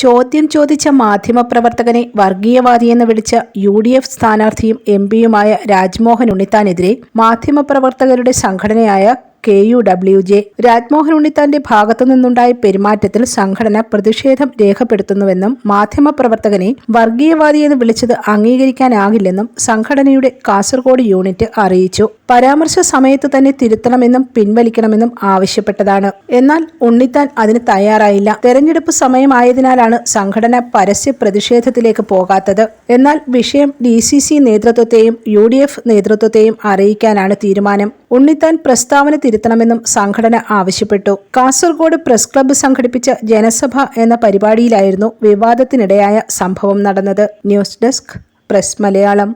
ചോദ്യം ചോദിച്ച മാധ്യമപ്രവർത്തകനെ വർഗീയവാദിയെന്ന് വിളിച്ച യു ഡി എഫ് സ്ഥാനാർത്ഥിയും എം പിയുമായ രാജ്മോഹൻ ഉണ്ണിത്താനെതിരെ മാധ്യമപ്രവർത്തകരുടെ സംഘടനയായ K U W J Rajmohan ഉണ്ണിത്താന്റെ ഭാഗത്തു നിന്നുണ്ടായ പെരുമാറ്റത്തിൽ സംഘടന പ്രതിഷേധം രേഖപ്പെടുത്തുന്നുവെന്നും മാധ്യമപ്രവർത്തകനെ വർഗീയവാദിയെന്ന് വിളിച്ചത് അംഗീകരിക്കാനാകില്ലെന്നും സംഘടനയുടെ കാസർഗോഡ് യൂണിറ്റ് അറിയിച്ചു. പരാമർശ സമയത്ത് തന്നെ തിരുത്തണമെന്നും പിൻവലിക്കണമെന്നും ആവശ്യപ്പെട്ടതാണ്. എന്നാൽ ഉണ്ണിത്താൻ അതിന് തയ്യാറായില്ല. തെരഞ്ഞെടുപ്പ് സമയമായതിനാലാണ് സംഘടന പരസ്യ പ്രതിഷേധത്തിലേക്ക് പോകാത്തത്. എന്നാൽ വിഷയം ഡി സി സി നേതൃത്വത്തെയും യു ഡി എഫ് നേതൃത്വത്തെയും അറിയിക്കാനാണ് തീരുമാനം. ഉണ്ണിത്താൻ പ്രസ്താവന തിരുത്തണമെന്നും സംഘടന ആവശ്യപ്പെട്ടു. കാസർഗോഡ് പ്രസ് ക്ലബ്ബ് സംഘടിപ്പിച്ച ജനസഭ എന്ന പരിപാടിയിലായിരുന്നു വിവാദത്തിനിടയായ സംഭവം നടന്നത്. News desk press Malayalam.